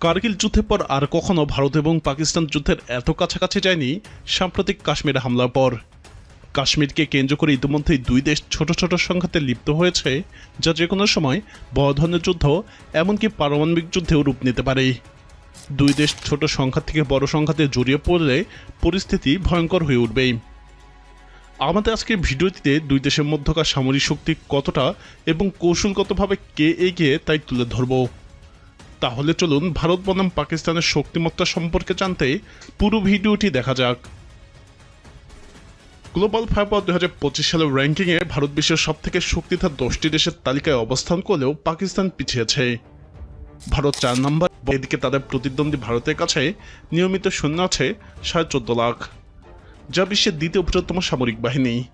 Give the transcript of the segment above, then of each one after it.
কার্গিল যুদ্ধের পর আর কখনো ভারত এবং পাকিস্তান যুদ্ধের এত কাছাকাছি যায়নি সাম্প্রতিক কাশ্মীর হামলার পর। কাশ্মীরকে কেন্দ্র করে ইতিমধ্যেই দুই দেশ ছোট ছোট সংঘাতে লিপ্ত হয়েছে, যা যে কোনো সময় বড় ধরনের যুদ্ধ, এমনকি পারমাণবিক যুদ্ধেও রূপ নিতে পারে। দুই দেশ ছোট সংঘাত থেকে বড় সংঘাতে জড়িয়ে পড়লে পরিস্থিতি ভয়ঙ্কর হয়ে উঠবে। আমাদের আজকের ভিডিওটিতে দুই দেশের মধ্যকার সামরিক শক্তি কতটা এবং কৌশলগতভাবে কে এগিয়ে তাই তুলে ধরব। তাহলে চলুন ভারত, বনাম, পাকিস্তানের শক্তিমত্তা সম্পর্কে জানতে পুরো ভিডিওটি দেখা যাক। গ্লোবাল ফাইবার দু হাজার পঁচিশ সালের র্যাঙ্কিংয়ে ভারত বিশ্বের সব থেকে শক্তিধর দশটি দেশের তালিকায় অবস্থান করলেও পাকিস্তান পিছিয়েছে। ভারত চার নম্বর, এদিকে তাদের প্রতিদ্বন্দ্বী ভারতের কাছে নিয়মিত সৈন্য আছে, সাড়ে চোদ্দ লাখ। যা বিশ্বের দ্বিতীয় বৃহত্তম সামরিক বাহিনী।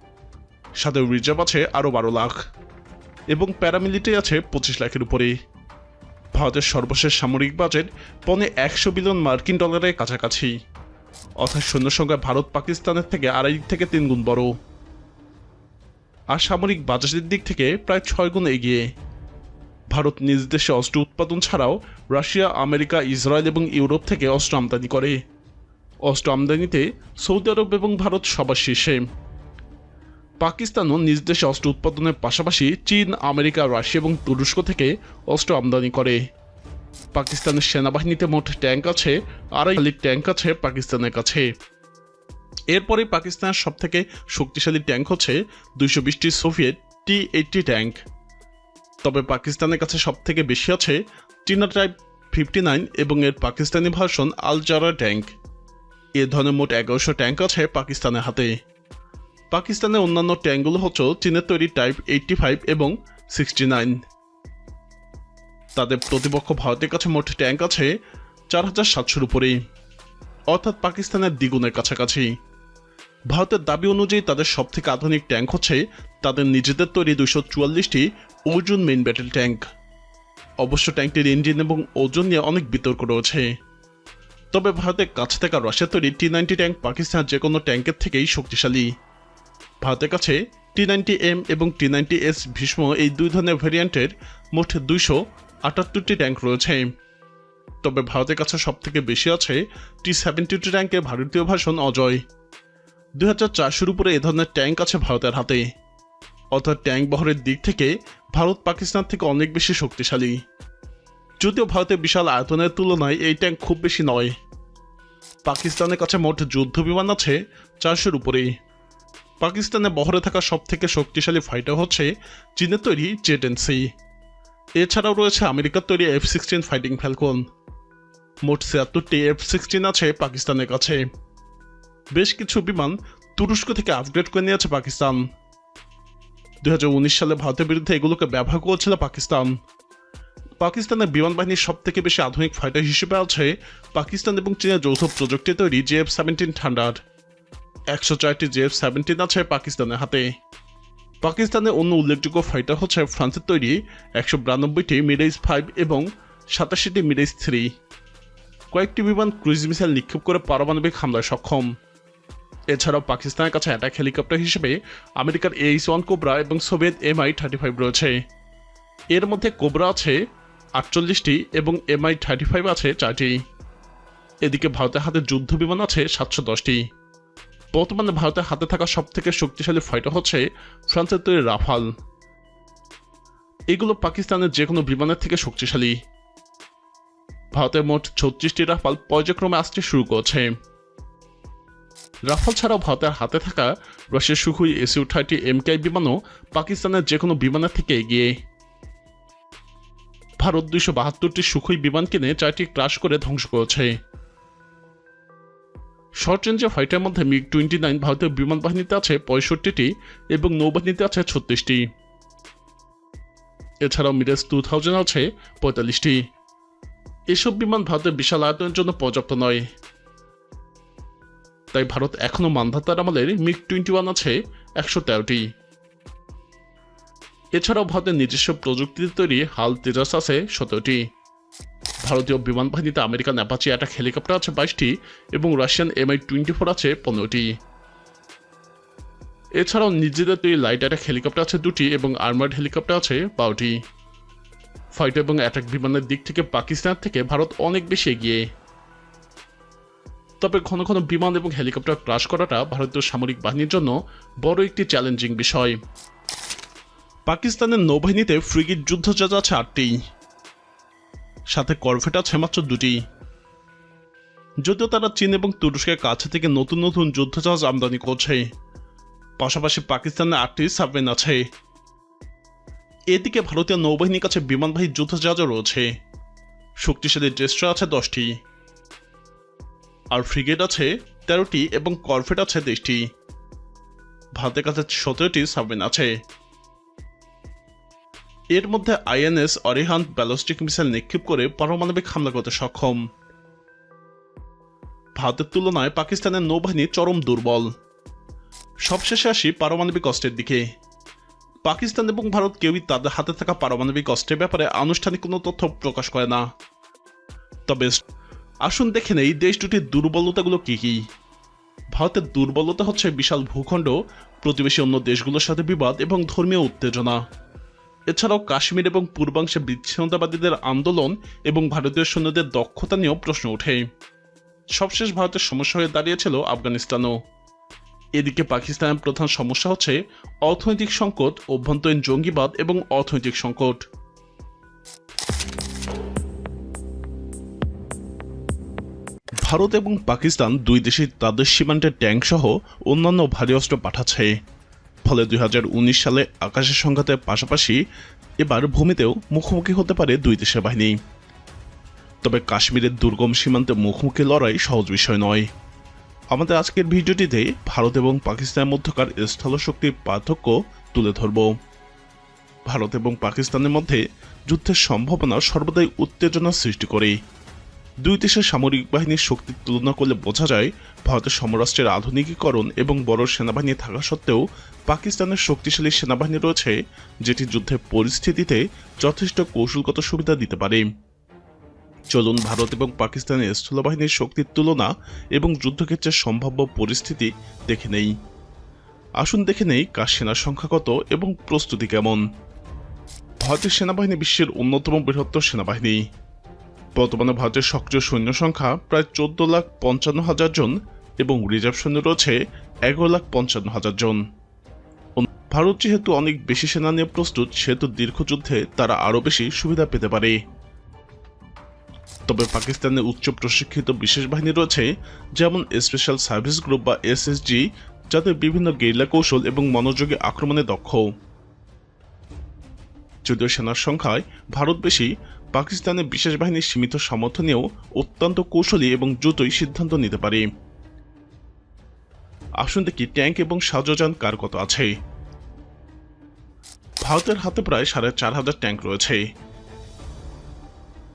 সাথে রিজার্ভ আছে আরও বারো লাখ। এবং প্যারামিলিটারি আছে পঁচিশ লাখের উপরে ভারতের সর্বশেষ সামরিক বাজেট পনে একশো বিলিয়ন মার্কিন ডলারের কাছাকাছি। অর্থাৎ সৈন্য সংখ্যা ভারত পাকিস্তানের থেকে আড়াই থেকে তিন গুণ বড়। আর সামরিক বাজেটের দিক থেকে প্রায় ছয় গুণ এগিয়ে। ভারত নিজ দেশে অস্ত্র উৎপাদন ছাড়াও রাশিয়া, আমেরিকা, ইসরায়েল এবং ইউরোপ থেকে অস্ত্র আমদানি করে। অস্ত্র আমদানিতে সৌদি আরব এবং ভারত সবার শীর্ষে। পাকিস্তানও নিজ দেশে অস্ত্র উৎপাদনের পাশাপাশি চীন, আমেরিকা, রাশিয়া এবং তুরস্ক থেকে অস্ত্র আমদানি করে। পাকিস্তানের সেনাবাহিনীতে মোট ট্যাঙ্ক আছে, আড়াই লাখ ট্যাঙ্ক আছে পাকিস্তানের কাছে। এরপরে পাকিস্তানের সব থেকে শক্তিশালী ট্যাঙ্ক হচ্ছে দুইশো বিশটি সোভিয়েত টি এইটটি ট্যাঙ্ক। তবে পাকিস্তানের কাছে সব থেকে বেশি আছে টিনা টাইপ ফিফটি নাইন এবং এর পাকিস্তানি ভার্সন আল জারা ট্যাঙ্ক। এ ধরনের মোট এগারোশো ট্যাঙ্ক আছে পাকিস্তানের হাতে। পাকিস্তানের অন্যান্য ট্যাঙ্কগুলো হচ্ছে চীনের তৈরি টাইপ এইটটি ফাইভ এবং সিক্সটি নাইন তাদের প্রতিপক্ষ ভারতের কাছে মোট ট্যাঙ্ক আছে চার হাজার সাতশোর উপরেই অর্থাৎ পাকিস্তানের দ্বিগুণের কাছাকাছি। ভারতের দাবি অনুযায়ী তাদের সবথেকে আধুনিক ট্যাঙ্ক হচ্ছে তাদের নিজেদের তৈরি দুশো চুয়াল্লিশটি অর্জুন মেইন ব্যাটেল ট্যাঙ্ক অবশ্য ট্যাঙ্কটির ইঞ্জিন এবং ওজন নিয়ে অনেক বিতর্ক রয়েছে। তবে ভারতের কাছ থেকে রাশিয়ার তৈরি টি নাইনটি ট্যাঙ্ক পাকিস্তানের যে কোনো ট্যাঙ্কের থেকেই শক্তিশালী। ভারতের কাছে টি নাইনটি এম এবং টি নাইনটি এস ভীষ্ম এই দুই ধরনের ভ্যারিয়েন্টের মোট দুইশো আটাত্তরটি ট্যাঙ্ক রয়েছে। তবে ভারতের কাছে সব থেকে বেশি আছে টি সেভেন্টি টু ট্যাঙ্কের ভারতীয় ভাষণ অজয়। দুই হাজার চারশোর উপরে এ ধরনের ট্যাঙ্ক আছে ভারতের হাতে। অর্থাৎ ট্যাঙ্ক বহরের দিক থেকে ভারত পাকিস্তান থেকে অনেক বেশি শক্তিশালী। যদিও ভারতের বিশাল আয়তনের তুলনায় এই ট্যাঙ্ক খুব বেশি নয়। পাকিস্তানের কাছে মোট যুদ্ধ বিমান আছে চারশোর উপরেই। পাকিস্তানে বহরে থাকা সব থেকে শক্তিশালী ফাইটার হচ্ছে চীনের তৈরি জেট এন সি। এছাড়াও রয়েছে আমেরিকার তৈরি এফ সিক্সটিন ফাইটিং ফ্যালকন মোট ছিয়াত্তরটি এফ সিক্সটিন আছে পাকিস্তানের কাছে। বেশ কিছু বিমান তুরস্ক থেকে আপগ্রেড করে নিয়েছে পাকিস্তান। দু হাজার উনিশ সালে ভারতের বিরুদ্ধে এগুলোকে ব্যবহার করেছিল পাকিস্তান। পাকিস্তানের বিমান বাহিনীর সব থেকে বেশি আধুনিক ফাইটার হিসেবে আছে পাকিস্তান এবং চীনের যৌথ প্রযুক্তি তৈরি জেএফ সেভেন্টিন থান্ডার একশো চারটি জেএফ সেভেন্টিন আছে পাকিস্তানের হাতে। পাকিস্তানের অন্য উল্লেখযোগ্য ফাইটার হচ্ছে ফ্রান্সের তৈরি একশো বিরানব্বইটি মিডাইস ফাইভ এবং সাতাশিটি মিডাইস থ্রি। কয়েকটি বিমান ক্রুইজ মিসাইল নিক্ষেপ করে পারমাণবিক হামলায় সক্ষম। এছাড়াও পাকিস্তানের কাছে অ্যাটাক হেলিকপ্টার হিসেবে আমেরিকার এইচ ওয়ান কোবরা এবং সোভিয়েত এমআই থার্টি ফাইভ রয়েছে। এর মধ্যে কোবরা আছে আটচল্লিশটি এবং এমআই থার্টি ফাইভ আছে চারটি। এদিকে ভারতের হাতে যুদ্ধ বিমান আছে সাতশো দশটি। বর্তমানে ভারতের হাতে থাকা সব থেকে শক্তিশালী ফাইটার হচ্ছে ফ্রান্সের তৈরি রাফাল। এগুলো পাকিস্তানের যে কোনো বিমানের থেকে শক্তিশালী। ভারতের মোট ছত্রিশটি রাফাল পর্যায়ক্রমে আসতে শুরু করছে। রাফাল ছাড়াও ভারতের হাতে থাকা রাশিয়ার সুখুই এসিউ থার্টি এমকেআই বিমানও পাকিস্তানের যে কোনো বিমানের থেকে এগিয়ে। ভারত দুইশো বাহাত্তরটি সুখুই বিমান কিনে চারটি ক্রাশ করে ধ্বংস করেছে। শর্ট রেঞ্জের ফাইটার মধ্যে মিগ টোয়েন্টি নাইন ভারতীয় বিমান বাহিনীতে আছে পঁয়ষট্টিটি এবং নৌবাহিনীতে আছে ছত্রিশটি। এছাড়াও মিরাজ টু থাউজেন্ড আছে পঁয়তাল্লিশটি। এসব বিমান ভারতের বিশাল আয়তনের জন্য পর্যাপ্ত নয়। তাই ভারত এখনও মান্ধাতার আমলের মিগ টোয়েন্টি ওয়ান আছে একশো তেরোটি। এছাড়াও ভারতের নিজস্ব প্রযুক্তিতে তৈরি হাল তেজাস আছে সতেরোটি। ভারতীয় বিমান বাহিনীতে আমেরিকান অ্যাপাচি অ্যাটাক হেলিকপ্টার আছে বাইশটি এবং রাশিয়ান এমআই টোয়েন্টি ফোর আছে পনেরোটি। এছাড়াও নিজেদের তৈরি লাইট অ্যাটাক হেলিকপ্টার আছে দুটি এবং আর্মার্ড হেলিকপ্টার আছে বারোটি। ফাইট এবং অ্যাটাক বিমানের দিক থেকে পাকিস্তান থেকে ভারত অনেক বেশি এগিয়ে। তবে ঘন ঘন বিমান এবং হেলিকপ্টার ক্রাশ করাটা ভারতীয় সামরিক বাহিনীর জন্য বড় একটি চ্যালেঞ্জিং বিষয়। পাকিস্তানের নৌবাহিনীতে ফ্রিগেট যুদ্ধজাহাজ আছে আটটি। সাথে করভেট আছে মাত্র দুটি। যদিও তারা চীন এবং তুরস্কের কাছে থেকে নতুন নতুন যুদ্ধজাহাজ আমদানি করছে। পাশাপাশি পাকিস্তানের আটটি সাবমেরিন আছে। এদিকে ভারতীয় নৌবাহিনীর কাছে বিমানবাহী যুদ্ধজাহাজও রয়েছে। শক্তিশালী ডেস্ট্রা আছে দশটি। আর ফ্রিগেট আছে তেরোটি এবং করভেট আছে দেশটি। ভারতের কাছে সতেরোটি সাবমেরিন আছে। এর মধ্যে আইএনএস, অরিহান্ত, ব্যালিস্টিক মিসাইল নিক্ষেপ করে পারমাণবিক হামলা করতে সক্ষম। ভারতের তুলনায় পাকিস্তানের নৌবাহিনী চরম দুর্বল। সবশেষে আসি পারমাণবিক অস্ত্রের দিকে। পাকিস্তান এবং ভারত কেউই তাদের হাতে থাকা পারমাণবিক অস্ত্রের ব্যাপারে আনুষ্ঠানিক কোনো তথ্য প্রকাশ করে না। তবে আসুন দেখে নেই দেশ দুটির দুর্বলতাগুলো কি কি। ভারতের দুর্বলতা হচ্ছে বিশাল ভূখণ্ড, প্রতিবেশী অন্য দেশগুলোর সাথে বিবাদ এবং ধর্মীয় উত্তেজনা। এছাড়াও কাশ্মীর এবং পূর্বাংশে বিচ্ছিন্নতাবাদীদের আন্দোলন এবং ভারতীয় সৈন্যদের দক্ষতা নিয়েও প্রশ্ন ওঠে। সবশেষ ভারতের সমস্যা হয়ে দাঁড়িয়েছিল আফগানিস্তানও। এদিকে পাকিস্তানের প্রধান সমস্যা হচ্ছে অর্থনৈতিক সংকট, অভ্যন্তরীণ জঙ্গিবাদ এবং অর্থনৈতিক সংকট। ভারত এবং পাকিস্তান দুই দেশই তাদের সীমান্তে ট্যাঙ্ক সহ অন্যান্য ভারী অস্ত্র পাঠাচ্ছে। ফলে দু হাজার উনিশ সালে আকাশের সংঘাতের পাশাপাশি এবার ভূমিতেও মুখোমুখি হতে পারে দুই দেশের বাহিনী। তবে কাশ্মীরের দুর্গম সীমান্তে মুখোমুখি লড়াই সহজ বিষয় নয়। আমাদের আজকের ভিডিওটিতে ভারত এবং পাকিস্তানের মধ্যকার স্থলশক্তির পার্থক্য তুলে ধরব। ভারত এবং পাকিস্তানের মধ্যে যুদ্ধের সম্ভাবনা সর্বদাই উত্তেজনা সৃষ্টি করে। দুই দেশের সামরিক বাহিনীর শক্তির তুলনা করলে বোঝা যায় ভারতের সমরাষ্ট্রের আধুনিকীকরণ এবং বড় সেনাবাহিনী থাকা সত্ত্বেও পাকিস্তানের শক্তিশালী সেনাবাহিনী রয়েছে, যেটি যুদ্ধের পরিস্থিতিতে যথেষ্ট কৌশলগত সুবিধা দিতে পারে। চলুন ভারত এবং পাকিস্তানের স্থলবাহিনীর শক্তির তুলনা এবং যুদ্ধক্ষেত্রের সম্ভাব্য পরিস্থিতি দেখে নেই। আসুন দেখে নেই কার সেনার সংখ্যা কত এবং প্রস্তুতি কেমন। ভারতের সেনাবাহিনী বিশ্বের অন্যতম বৃহত্তর সেনাবাহিনী। বর্তমানে ভারতের সক্রিয় সৈন্য সংখ্যা প্রায় চোদ্দ লাখ পঞ্চান্ন হাজার জন এবং রিজার্ভ সৈন্য রয়েছে এগারো লাখ পঞ্চান্ন হাজার জন। ভারত যেহেতু অনেক বেশি সেনা নিয়ে প্রস্তুত, সেহেতু দীর্ঘ যুদ্ধে তারা আরও বেশি সুবিধা পেতে পারে। তবে পাকিস্তানের উচ্চ প্রশিক্ষিত বিশেষ বাহিনী রয়েছে, যেমন স্পেশাল সার্ভিস গ্রুপ বা এসএসজি যাদের বিভিন্ন গেরিলা কৌশল এবং মনোযোগী আক্রমণে দক্ষ। যদিও সেনার সংখ্যায় ভারত বেশি পাকিস্তানের বিশেষ বাহিনীর সীমিত সমর্থনেও অত্যন্ত কৌশলী এবং দ্রুতই সিদ্ধান্ত নিতে পারে। আসুন দেখি ট্যাঙ্ক এবং সাজযান কার কত আছে। ভারতের হাতে প্রায় সাড়ে চার হাজার ট্যাঙ্ক রয়েছে।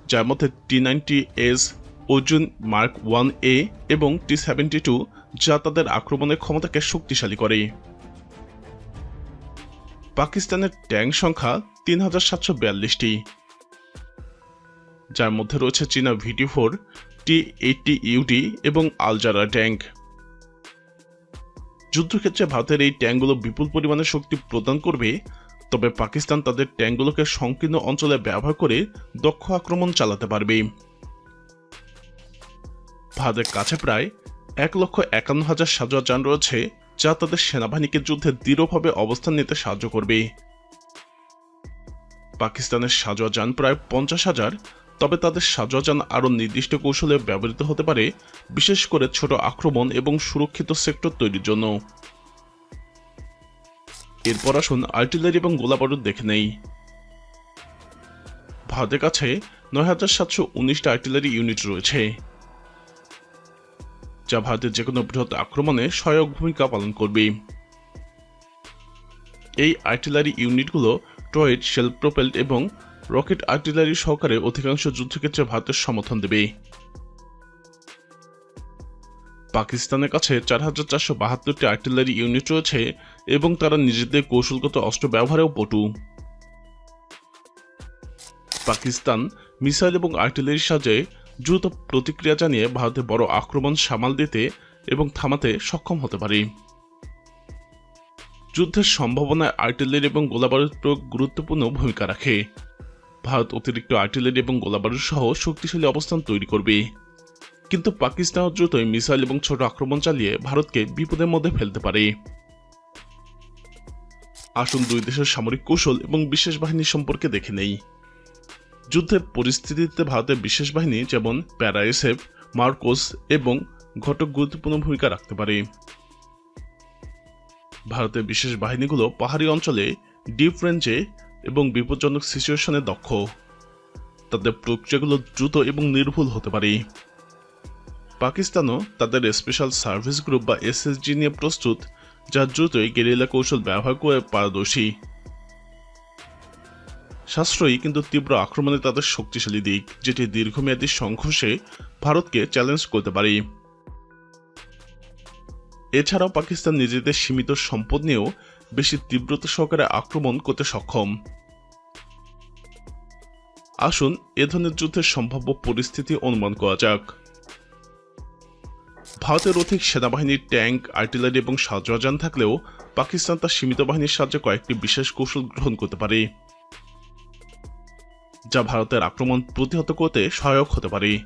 যার মধ্যে T ninety S, Arjun mark one A এবং টি সেভেন্টি টু যা তাদের আক্রমণের ক্ষমতাকে শক্তিশালী করে। পাকিস্তানের ট্যাঙ্ক সংখ্যা তিন হাজার সাতশো বিয়াল্লিশটি। যার মধ্যে রয়েছে চীনা VT four T eighty UD এবং আলজারা ট্যাঙ্ক। যুদ্ধক্ষেত্রে ভারতের এই ট্যাঙ্কগুলো বিপুল পরিমাণে শক্তি প্রদান করবে, তবে পাকিস্তান তাদের ট্যাঙ্কগুলোকে সংকীর্ণ অঞ্চলে ব্যবহার করে দক্ষ আক্রমণ চালাতে পারবে। ভারতের কাছে প্রায় এক লক্ষ একান্ন হাজার সাজোয়া যান রয়েছে, যা তাদের সেনাবাহিনীকে যুদ্ধে দৃঢ়ভাবে অবস্থান নিতে সাহায্য করবে। পাকিস্তানের সাজোয়া যান প্রায় পঞ্চাশ হাজার তবে তাদের সাজোয়া যান আরও নির্দিষ্ট কৌশলে ব্যবহৃত হতে পারে, বিশেষ করে ছোট আক্রমণ এবং সুরক্ষিত সেক্টর তৈরির জন্য। এরপর আসুন আর্টিলারি এবং গোলাবারুদ দেখে নেই। ভারতের কাছে নয় হাজার সাতশো উনিশটা আর্টিলারি ইউনিট রয়েছে, যা ভারতের যে কোনো বৃহৎ আক্রমণে সহায়ক ভূমিকা পালন করবে। এই আর্টিলারি ইউনিটগুলো টয়েড শেল প্রোপেল্ড এবং রকেট আর্টিলারি সহকারে অধিকাংশ যুদ্ধক্ষেত্রে ভারতের সমর্থন দেবে। পাকিস্তানের কাছে চার হাজার চারশো বাহাত্তরটি আর্টিলারি ইউনিট রয়েছে এবং তারা নিজেদের কৌশলগত অস্ত্র ব্যবহারেও পটু। পাকিস্তান মিসাইল এবং আর্টিলারির সাহায্যে দ্রুত প্রতিক্রিয়া জানিয়ে ভারতে বড় আক্রমণ সামাল দিতে এবং থামাতে সক্ষম হতে পারে। যুদ্ধের সম্ভাবনায় আর্টিলারি এবং গোলাবারুদ প্রয়োগ গুরুত্বপূর্ণ ভূমিকা রাখে। ভারত অতিরিক্ত আর্টিলারি এবং গোলাবারুদ সহ শক্তিশালী অবস্থান তৈরি করবে। কিন্তু পাকিস্তান দ্রুতই মিসাইল এবং ছোট আক্রমণ চালিয়ে ভারতকে বিপদের মধ্যে ফেলতে পারে। আসুন দুই দেশের সামরিক কৌশল এবং বিশেষ বাহিনী সম্পর্কে দেখে নেই। যুদ্ধের পরিস্থিতিতে ভারতের বিশেষ বাহিনী যেমন প্যারাএসএফ মার্কোস এবং ঘটক গুরুত্বপূর্ণ ভূমিকা রাখতে পারে। ভারতের বিশেষ বাহিনীগুলো পাহাড়ি অঞ্চলে ডিপ রেঞ্জে এবং বিপজ্জনক সিচুয়েশনে দক্ষ। তাদের প্রক্রিয়াগুলো দ্রুত এবং নির্ভুল হতে পারে। পাকিস্তানও তাদের স্পেশাল সার্ভিস গ্রুপ বা এসএসজি নিয়ে প্রস্তুত, যা দ্রুতই গেরিলা কৌশল ব্যবহার করে পারদর্শী। সাশ্রয়ী কিন্তু তীব্র আক্রমণে তাদের শক্তিশালী দিক, যেটি দীর্ঘমেয়াদী সংঘর্ষে ভারতকে চ্যালেঞ্জ করতে পারে। এছাড়াও পাকিস্তান নিজেদের সীমিত সম্পদ নিয়েও বেশি তীব্রতা সহকারে আক্রমণ করতে সক্ষম। আসুন এ ধরনের যুদ্ধের সম্ভাব্য পরিস্থিতি অনুমান করা যাক। ভারতের অধিক সেনাবাহিনীর ট্যাঙ্ক, আর্টিলারি এবং সাজওয়াজান থাকলেও পাকিস্তান তার সীমিত বাহিনীর সাহায্যে কয়েকটি বিশেষ কৌশল গ্রহণ করতে পারে, যা ভারতের আক্রমণ প্রতিহত করতে সহায়ক হতে পারে।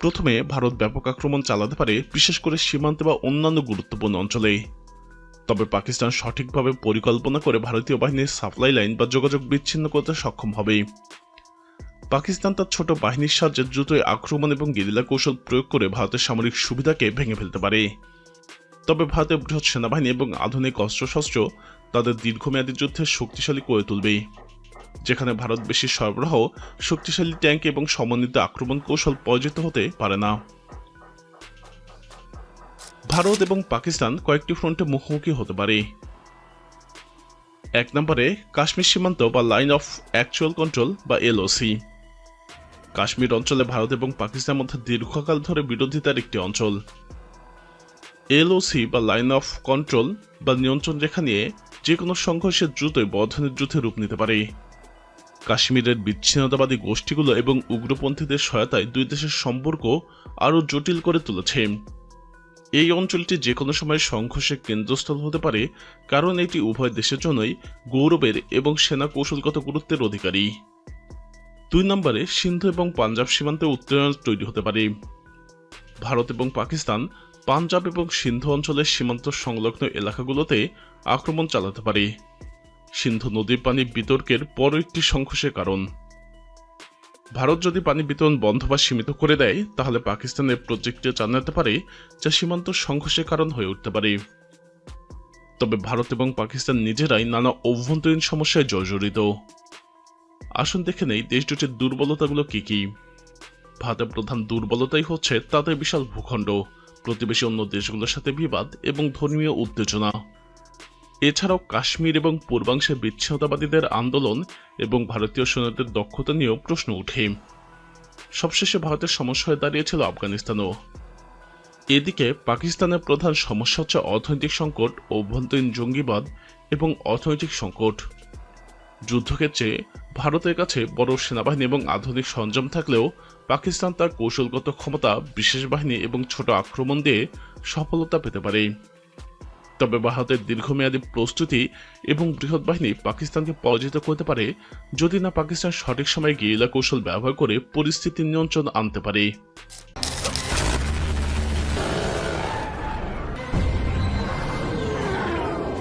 প্রথমে ভারত ব্যাপক আক্রমণ চালাতে পারে, বিশেষ করে সীমান্তে বা অন্যান্য গুরুত্বপূর্ণ অঞ্চলে। তবে পাকিস্তান সঠিকভাবে পরিকল্পনা করে ভারতীয় বাহিনীর সাপ্লাই লাইন বা যোগাযোগ বিচ্ছিন্ন করতে সক্ষম হবে। পাকিস্তান তার ছোট বাহিনীর সাহায্যে দ্রুতই আক্রমণ এবং গেরিলা কৌশল প্রয়োগ করে ভারতের সামরিক সুবিধাকে ভেঙে ফেলতে পারে। তবে ভারতের বৃহৎ সেনাবাহিনী এবং আধুনিক অস্ত্রশস্ত্র তাদের দীর্ঘমেয়াদী যুদ্ধে শক্তিশালী করে তুলবে, যেখানে ভারত বেশি সরবরাহ, শক্তিশালী ট্যাঙ্ক এবং সমন্বিত আক্রমণ কৌশল পরাজিত হতে পারে না। ভারত এবং পাকিস্তান কয়েকটি ফ্রন্টে মুখোমুখি হতে পারে। এক নম্বরে, কাশ্মীর সীমান্ত বা লাইন অফ অ্যাকচুয়াল কন্ট্রোল বা এলওসি। কাশ্মীর অঞ্চলে ভারত এবং পাকিস্তানের মধ্যে দীর্ঘকাল ধরে বিরোধিতার একটি অঞ্চল। এলওসি বা লাইন অফ কন্ট্রোল বা নিয়ন্ত্রণ রেখা নিয়ে যে কোনো সংঘর্ষের দ্রুতই বর্ধনের যুদ্ধে রূপ নিতে পারে। কাশ্মীরের বিচ্ছিন্নতাবাদী গোষ্ঠীগুলো এবং উগ্রপন্থীদের সহায়তায় দুই দেশের সম্পর্ক আরও জটিল করে তুলেছে। এই অঞ্চলটি যে কোনো সময় সংঘর্ষের কেন্দ্রস্থল হতে পারে, কারণ এটি উভয় দেশের জন্যই গৌরবের এবং সেনা কৌশলগত গুরুত্বের অধিকারী। দুই নম্বরে সিন্ধু এবং পাঞ্জাব সীমান্তে উত্তেজনা তৈরি হতে পারে। ভারত এবং পাকিস্তান পাঞ্জাব এবং সিন্ধু অঞ্চলের সীমান্ত সংলগ্ন এলাকাগুলোতে আক্রমণ চালাতে পারে। সিন্ধু নদীর পানি বিতর্কের বড় একটি সংঘর্ষের কারণ। ভারত যদি পানি বিতরণ বন্ধ বা সীমিত করে দেয়, তাহলে পাকিস্তানের প্রজেক্টে জানাতে পারে যা সীমান্ত সংঘর্ষের কারণ হয়ে উঠতে পারে। তবে ভারত এবং পাকিস্তান নিজেরাই নানা অভ্যন্তরীণ সমস্যায় জর্জরিত। আসুন দেখে নেই দেশ দুটির দুর্বলতাগুলো কি কি। ভারতের প্রধান দুর্বলতাই হচ্ছে তাদের বিশাল ভূখণ্ড, প্রতিবেশী অন্য দেশগুলোর সাথে বিবাদ এবং ধর্মীয় উত্তেজনা। এছাড়াও কাশ্মীর এবং পূর্বাংশে বিচ্ছিন্নতাবাদীদের আন্দোলন এবং ভারতীয় সৈন্যদের দক্ষতা নিয়েও প্রশ্ন উঠে সবশেষে ভারতের সমস্যা হয়ে দাঁড়িয়েছিল আফগানিস্তানও। এদিকে পাকিস্তানের প্রধান সমস্যা হচ্ছে অর্থনৈতিক সংকট, অভ্যন্তরীণ জঙ্গিবাদ এবং অর্থনৈতিক সংকট। যুদ্ধক্ষেত্রে ভারতের কাছে বড় সেনাবাহিনী এবং আধুনিক সরঞ্জাম থাকলেও পাকিস্তান তার কৌশলগত ক্ষমতা, বিশেষ বাহিনী এবং ছোট আক্রমণ দিয়ে সফলতা পেতে পারে। তবে ভারতের দীর্ঘমেয়াদী প্রস্তুতি এবং বৃহৎ বাহিনী পাকিস্তানকে পরাজিত করতে পারে যদি না পাকিস্তান সঠিক সময়ে গেরিলা কৌশল ব্যবহার করে পরিস্থিতি নিয়ন্ত্রণ আনতে পারে।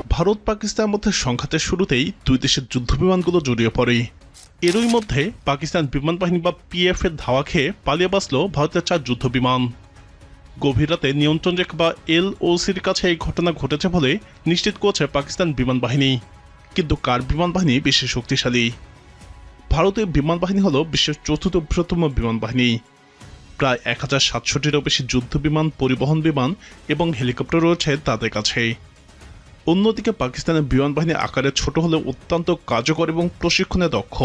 ভারত পাকিস্তানের মধ্যে সংঘাতের শুরুতেই দুই দেশের যুদ্ধবিমানগুলো জড়িয়ে পড়ে। এরই মধ্যে পাকিস্তান বিমান বাহিনী বা পিএফ এর ধাওয়া খেয়ে পালিয়ে বাঁচল ভারতের চার যুদ্ধ বিমান গভীর রাতে নিয়ন্ত্রণ রেখা বা এলওসির কাছে এই ঘটনা ঘটেছে বলে নিশ্চিত করেছে পাকিস্তান বিমান বাহিনী। কিন্তু কার বিমান বাহিনী বেশি শক্তিশালী? ভারতীয় বিমান বাহিনী হল বিশ্বের চতুর্থ বৃহত্তম বিমান বাহিনী। প্রায় এক হাজার সাতশোটিরও বেশি যুদ্ধ বিমান, পরিবহন বিমান এবং হেলিকপ্টার রয়েছে তাদের কাছে। অন্যদিকে পাকিস্তানের বিমান বাহিনী আকারে ছোট হলেও অত্যন্ত কার্যকর এবং প্রশিক্ষণে দক্ষ।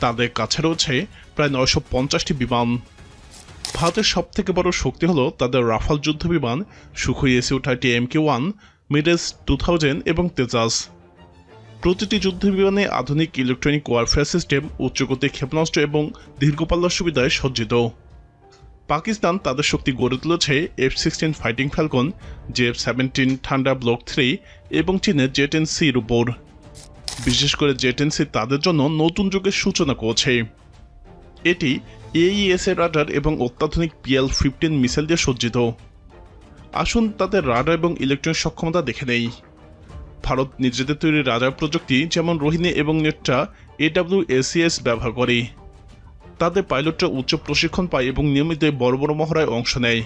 তাদের কাছে রয়েছে প্রায় নয়শো পঞ্চাশটি বিমান। ভারতের সব থেকে বড় শক্তি হলো তাদের রাফাল যুদ্ধ বিমান, Sukhoi SU thirty M K one Mirage two thousand এবং তেজাস। প্রতিটি যুদ্ধ বিমানে আধুনিক ইলেকট্রনিক ওয়ারফেয়ার সিস্টেম, উচ্চগতি ক্ষেপণাস্ত্র এবং দীর্ঘপাল্লার সুবিধায় সজ্জিত। পাকিস্তান তাদের শক্তি গড়ে তুলেছে F sixteen fighting falcon J F seventeen thunder block three এবং চীনের জে টেন সির উপর। বিশেষ করে জেট এন সি তাদের জন্য নতুন যুগের সূচনা করছে। এটি এইএস এর রাডার এবং অত্যাধুনিক পিএল ফিফটিন মিসাইল দিয়ে সজ্জিত। আসুন তাদের রাডার এবং ইলেকট্রনিক সক্ষমতা দেখে নেই। ভারত নিজেদের তৈরি রাডার প্রযুক্তি, যেমন রোহিণী এবং নেট্রা এডাব্লিউ এসিএস ব্যবহার করে। তাদের পাইলটরা উচ্চ প্রশিক্ষণ পায় এবং নিয়মিত বড় বড় মহড়ায় অংশ নেয়।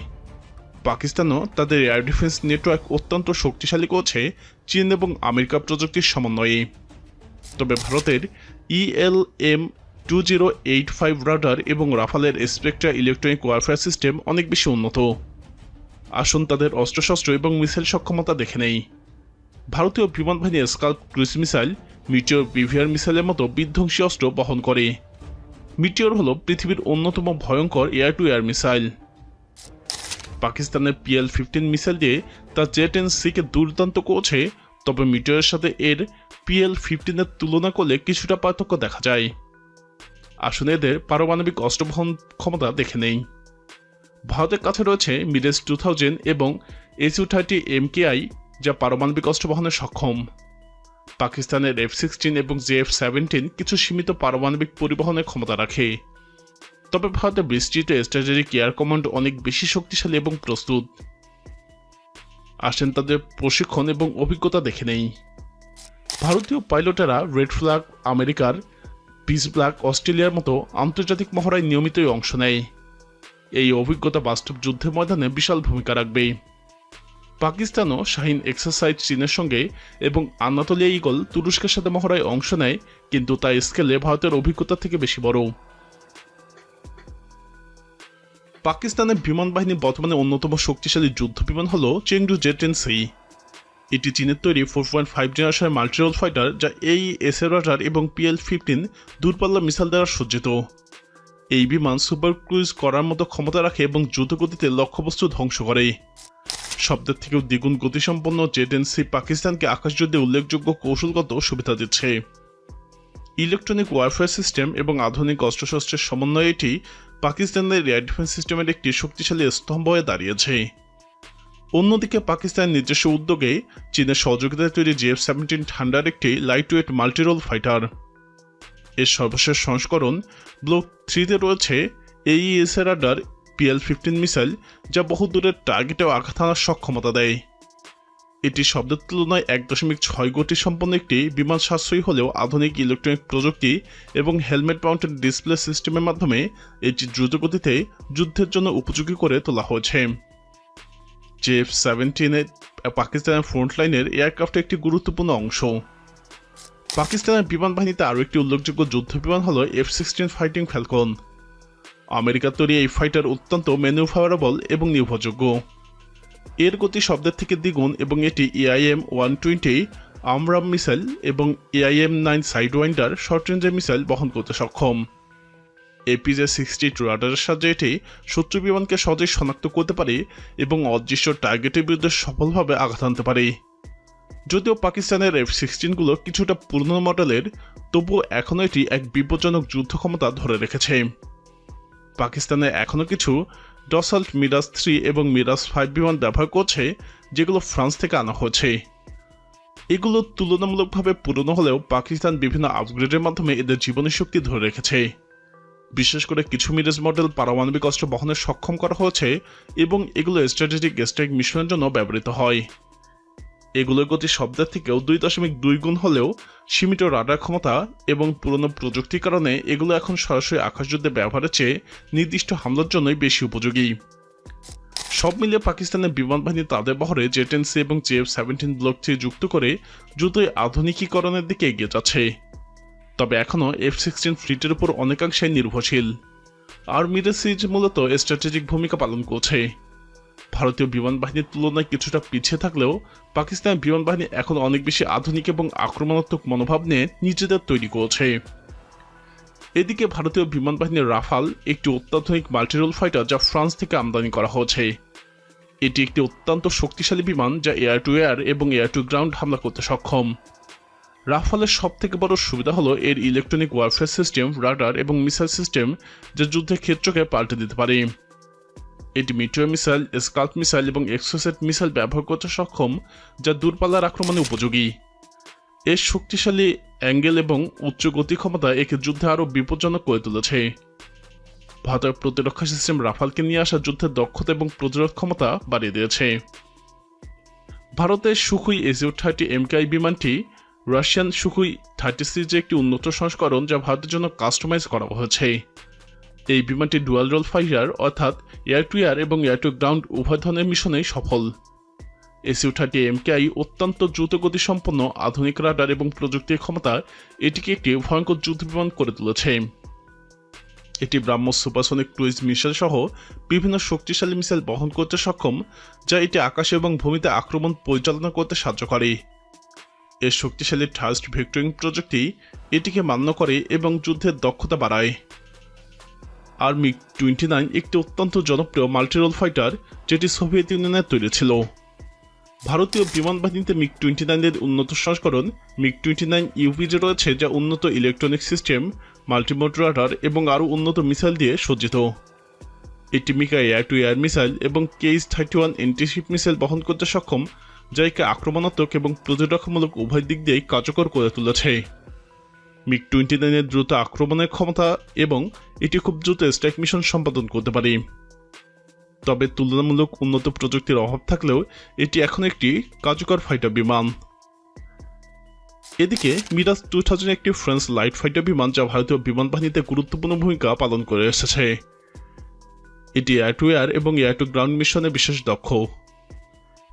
পাকিস্তানও তাদের এয়ার ডিফেন্স নেটওয়ার্ক অত্যন্ত শক্তিশালী করছে চীন এবং আমেরিকা প্রযুক্তির সমন্বয়ে। তবে ভারতের E ELM two zero eight five radar এবং রাফালের স্পেকট্রা ইলেকট্রনিক ওয়ারফেয়ার সিস্টেম অনেক বেশি উন্নত। আসুন তাদের অস্ত্রশস্ত্র এবং মিসাইল সক্ষমতা দেখে নেই। ভারতীয় বিমান বাহিনী SCALP cruise missile Meteor BVR মিসাইলের মতো বিধ্বংসী অস্ত্র বহন করে। মিটিওর হল পৃথিবীর অন্যতম ভয়ঙ্কর এয়ার টু এয়ার মিসাইল পাকিস্তানের পিএল ফিফটিন মিসাইল দিয়ে তার জেট এন সিকে দুর্দান্ত করছে, তবে মিটিওরের সাথে এর পিএল ফিফটিনের তুলনা করলে কিছুটা পার্থক্য দেখা যায়। আসলে এদের পারমাণবিক অস্ত্র বহন ক্ষমতা দেখে নেই। ভারতের কাছে রয়েছে মিরেজ টু থাউজেন্ড এবং এসইউ থার্টি এমকেআই যা পারমাণবিক অস্ত্র বহনে সক্ষম। পাকিস্তানের এফ সিক্সটিন এবং জেএফ সেভেন্টিন কিছু সীমিত পারমাণবিক পরিবহনের ক্ষমতা রাখে। তবে ভারতের বিস্তৃত স্ট্র্যাটেজিক এয়ার কমান্ড অনেক বেশি শক্তিশালী এবং প্রস্তুত। আসেন তাদের প্রশিক্ষণ এবং অভিজ্ঞতা দেখে নেই। ভারতীয় পাইলটেরা রেড ফ্ল্যাগ আমেরিকার পিস ব্ল্যাক অস্ট্রেলিয়ার মতো আন্তর্জাতিক মহড়ায় নিয়মিতই অংশ নেয়। এই অভিজ্ঞতা বাস্তব যুদ্ধের ময়দানে বিশাল ভূমিকা রাখবে। পাকিস্তানও শাহিন এক্সারসাইজ চীনের সঙ্গে এবং আনাতলিয়া ইগল তুরস্কের সাথে মহড়ায় অংশ নেয়, কিন্তু তা স্কেলে ভারতের অভিজ্ঞতা থেকে বেশি বড়। পাকিস্তানের বিমান বাহিনী বর্তমানে অন্যতম শক্তিশালী যুদ্ধ বিমান হল চেংডু জেটেন সি। এটি চীনের তৈরি ফোর পয়েন্ট ফাইভ জেনারেশনের মাল্টিরোল ফাইটার যা এই এসএ রাডার এবং পিএল ফিফটিন দূরপাল্লা মিসাইল দ্বারা সজ্জিত। এই বিমান সুপার ক্রুজ করার মতো ক্ষমতা রাখে এবং দ্রুতগতিতে লক্ষ্যবস্তু ধ্বংস করে। শব্দের থেকেও দ্বিগুণ গতিসম্পন্ন জেডেন্সি পাকিস্তানকে আকাশযুদ্ধে উল্লেখযোগ্য কৌশলগত সুবিধা দিচ্ছে। ইলেকট্রনিক ওয়ারফেয়ার সিস্টেম এবং আধুনিক অস্ত্রশস্ত্রের সমন্বয়ে এটি পাকিস্তানের এয়ার ডিফেন্স সিস্টেমের একটি শক্তিশালী স্তম্ভ হয়ে দাঁড়িয়েছে। অন্যদিকে পাকিস্তানের নিজস্ব উদ্যোগে চীনের সহযোগিতায় তৈরি জিএফ সেভেন্টিন ঠান্ডার একটি লাইট ওয়েট মাল্টিরোল ফাইটার এর সর্বশেষ সংস্করণ ব্লক থ্রিতে রয়েছে এইএস এর রাডার পিএল ফিফটিন মিসাইল যা বহু দূরের টার্গেটেও আঘাত হানার সক্ষমতা দেয়। এটি শব্দের তুলনায় এক দশমিক ছয় গতি সম্পন্ন একটি বিমান সাশ্রয়ী হলেও আধুনিক ইলেকট্রনিক প্রযুক্তি এবং হেলমেট মাউন্টেড ডিসপ্লে সিস্টেমের মাধ্যমে এটি দ্রুতগতিতে যুদ্ধের জন্য উপযোগী করে তোলা হয়েছে। জেফ সেভেন্টিনে পাকিস্তানের ফ্রন্টলাইনের এয়ারক্রাফটের একটি গুরুত্বপূর্ণ অংশ। পাকিস্তানের বিমান বাহিনীতে আরও একটি উল্লেখযোগ্য যুদ্ধ বিমান হল এফ সিক্সটিন ফাইটিং ফ্যালকন। আমেরিকার তৈরি এই ফাইটার অত্যন্ত ম্যানুভারেবল এবং নির্ভরযোগ্য। এর গতি শব্দের থেকে দ্বিগুণ এবং এটি AIM one twenty AMRAAM missile এবং AIM nine sidewinder short রেঞ্জের মিসাইল বহন করতে সক্ষম। এপিজে সিক্সটি টু রাডারের সাহায্যে এটি শত্রু বিমানকে সহজেই শনাক্ত করতে পারে এবং অদৃশ্য টার্গেটের বিরুদ্ধে সফলভাবে আঘাত আনতে পারে। যদিও পাকিস্তানের এফ সিক্সটিনগুলো কিছুটা পুরনো মডেলের, তবুও এখনও এটি এক বিপজ্জনক যুদ্ধ ক্ষমতা ধরে রেখেছে। পাকিস্তানে এখনও কিছু ডসাল্ট মিরাজ থ্রি এবং মিরাজ ফাইভ বিমান ব্যবহার করছে, যেগুলো ফ্রান্স থেকে আনা হয়েছে। এগুলো তুলনামূলকভাবে পুরনো হলেও পাকিস্তান বিভিন্ন আপগ্রেডের মাধ্যমে এদের জীবনী শক্তি ধরে রেখেছে। বিশেষ করে কিছু মিরেজ মডেল পারমাণবিক অস্ত্র বহনে সক্ষম করা হয়েছে এবং এগুলো স্ট্র্যাটেজিক স্ট্রাইক মিশনের জন্য ব্যবহৃত হয়। এগুলোর গতি শব্দের থেকেও দুই দশমিক দুই গুণ হলেও সীমিত রাডার ক্ষমতা এবং পুরনো প্রযুক্তির কারণে এগুলো এখন সরাসরি আকাশযুদ্ধে ব্যবহারের চেয়ে নির্দিষ্ট হামলার জন্যই বেশি উপযোগী। সব মিলিয়ে পাকিস্তানের বিমান বাহিনী তাদের বহরে জেটেন্সি এবং জেএফ সেভেন্টিন ব্লক ব্লকটি যুক্ত করে দ্রুতই আধুনিকীকরণের দিকে এগিয়ে যাচ্ছে। তবে এখনও এফ সিক্সটিন ফ্লিটের উপর অনেকাংশে নির্ভরশীল। আর সিরিজ মূলত স্ট্র্যাটেজিক ভূমিকা পালন করছে। ভারতীয় বিমান বাহিনীর তুলনায় কিছুটা পিছিয়ে থাকলেও পাকিস্তানের বিমান বাহিনী এখন অনেক বেশি আধুনিক এবং আক্রমণাত্মক মনোভাব নিয়ে নিজেদের তৈরি করছে। এদিকে ভারতীয় বিমান বাহিনীর রাফাল, একটি অত্যাধুনিক মাল্টিরোল ফাইটার যা ফ্রান্স থেকে আমদানি করা হয়েছে এটি একটি অত্যন্ত শক্তিশালী বিমান যা এয়ার টু এয়ার এবং এয়ার টু গ্রাউন্ড হামলা করতে সক্ষম। রাফালের সব থেকে বড় সুবিধা হলো এর ইলেকট্রনিক ওয়ারফেয়ার সিস্টেম রাডার এবং মিসাইল সিস্টেম যা যুদ্ধের ক্ষেত্রকে পাল্টে দিতে পারে। এটি মিটিও মিসাইল স্কাল্প মিসাইল এবং এক্সোসেট মিসাইল ব্যবহার করতে সক্ষম, যা দূরপাল্লার আক্রমণে উপযোগী। এর শক্তিশালী অ্যাঙ্গেল এবং উচ্চ গতি ক্ষমতা একে যুদ্ধে আরও বিপজ্জনক করে তুলেছে। ভারতের প্রতিরক্ষা সিস্টেম রাফালকে নিয়ে আসা যুদ্ধের দক্ষতা এবং প্রতিরোধ ক্ষমতা বাড়িয়ে দিয়েছে। ভারতের সুখুই এজিও থার্টি এমকেআই বিমানটি রাশিয়ান সুখুই থার্টি সিরিজের একটি উন্নত সংস্করণ যা ভারতের জন্য কাস্টমাইজ করা হয়েছে। এই বিমানটি ডুয়াল রোল ফাইটার অর্থাৎ এয়ার টু এয়ার এবং এয়ার টু গ্রাউন্ড উভয় ধরনের মিশনেই সফল। এসিউ থার্টি এমকেআই অত্যন্ত দ্রুতগতি সম্পন্ন আধুনিক রাডার এবং প্রযুক্তির ক্ষমতা এটিকে একটি ভয়ঙ্কর যুদ্ধ বিমান করে তুলেছে। এটি ব্রাহ্মস সুপারসনিক ক্রুইজ মিসাইল সহ বিভিন্ন শক্তিশালী মিসাইল বহন করতে সক্ষম, যা এটি আকাশে এবং ভূমিতে আক্রমণ পরিচালনা করতে সাহায্য করে। এর শক্তিশালী থার্স্ট ভেক্টরিং প্রযুক্তি এটিকে মান্য করে এবং যুদ্ধের দক্ষতা বাড়ায়। আর মিগ টোয়েন্টি নাইন একটি অত্যন্ত জনপ্রিয় মাল্টিরোল ফাইটার যেটি সোভিয়েত ইউনিয়নের তৈরি ছিল। ভারতীয় বিমান বাহিনীতে মিগ টোয়েন্টি নাইনের উন্নত সংস্করণ মিগ টোয়েন্টি নাইন ইউপিজে রয়েছে যা উন্নত ইলেকট্রনিক সিস্টেম মাল্টিমোড রাডার এবং আরও উন্নত মিসাইল দিয়ে সজ্জিত। এটি MICA air to air missile এবং কেইস থার্টি ওয়ান এন্টিশিপ মিসাইল বহন করতে সক্ষম যা একে আক্রমণাত্মক এবং প্রতিরক্ষামূলক উভয় দিক দিয়েই কার্যকর করে তুলেছে। মিগ টোয়েন্টি নাইনের দ্রুত আক্রমণের ক্ষমতা এবং এটি খুব দ্রুত স্ট্রাইক মিশন সম্পাদন করতে পারে। তবে তুলনামূলক উন্নত প্রযুক্তির অভাব থাকলেও এটি এখন একটি কার্যকর ফাইটার বিমান। এদিকে মিরাজ টু থাউজেন্ড একটি ফ্রেঞ্চ লাইট ফাইটার বিমান যা ভারতীয় বিমান বাহিনীতে গুরুত্বপূর্ণ ভূমিকা পালন করে এসেছে। এটি এয়ার টু এয়ার এবং এয়ার টু গ্রাউন্ড মিশনে বিশেষ দক্ষ।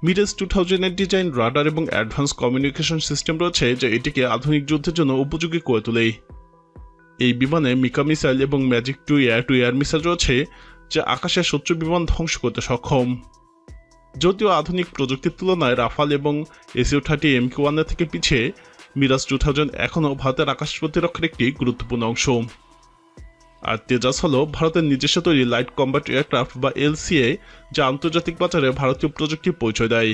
মিরাজ টু থাউজেন্ডের ডিজাইন রাডার এবং অ্যাডভান্স কমিউনিকেশন সিস্টেম রয়েছে যা এটিকে আধুনিক যুদ্ধের জন্য উপযোগী করে তোলে। এই বিমানে মিকা মিসাইল এবং magic two air to air missile রয়েছে, যা আকাশের শত্রু বিমান ধ্বংস করতে সক্ষম। যদিও আধুনিক প্রযুক্তির তুলনায় রাফাল এবং এসিও থার্টি এম কে ওয়ানের থেকে পিছিয়ে, মিরাজ টু থাউজেন্ড এখনও ভারতের আকাশ প্রতিরক্ষার একটি গুরুত্বপূর্ণ অংশ। আর তেজাস হল ভারতের নিজস্ব তৈরি লাইট কম্ব্যাট এয়ারক্রাফট বা এলসিএ যা আন্তর্জাতিক বাজারে ভারতীয় প্রযুক্তির পরিচয় দেয়।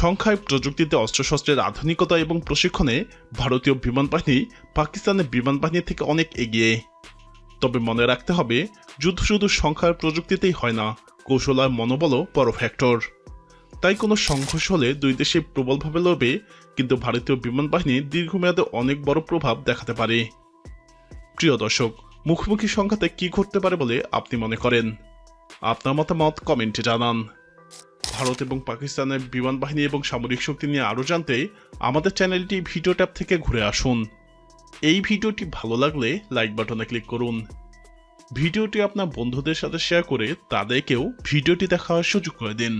সংখ্যায় প্রযুক্তিতে অস্ত্রশস্ত্রের আধুনিকতা এবং প্রশিক্ষণে ভারতীয় বিমান বাহিনী পাকিস্তানের বিমান বাহিনী থেকে অনেক এগিয়ে। তবে মনে রাখতে হবে, যুদ্ধ শুধু সংখ্যার প্রযুক্তিতেই হয় না, কৌশল আর মনোবলও বড় ফ্যাক্টর তাই কোনো সংঘর্ষ হলে দুই দেশে প্রবলভাবে লড়বে, কিন্তু ভারতীয় বিমান বাহিনী দীর্ঘমেয়াদে অনেক বড় প্রভাব দেখাতে পারে। প্রিয় দর্শক, মুখোমুখি সংখ্যাতে কি ঘটতে পারে বলে আপনি মনে করেন? আপনার মতামত কমেন্টে জানান। ভারত এবং পাকিস্তানের বিমান বাহিনী এবং সামরিক শক্তি নিয়ে আরও জানতে আমাদের চ্যানেলটি ভিডিও ট্যাব থেকে ঘুরে আসুন। এই ভিডিওটি ভালো লাগলে লাইক বাটনে ক্লিক করুন। ভিডিওটি আপনার বন্ধুদের সাথে শেয়ার করে তাদেরকেও ভিডিওটি দেখার সুযোগ করে দিন।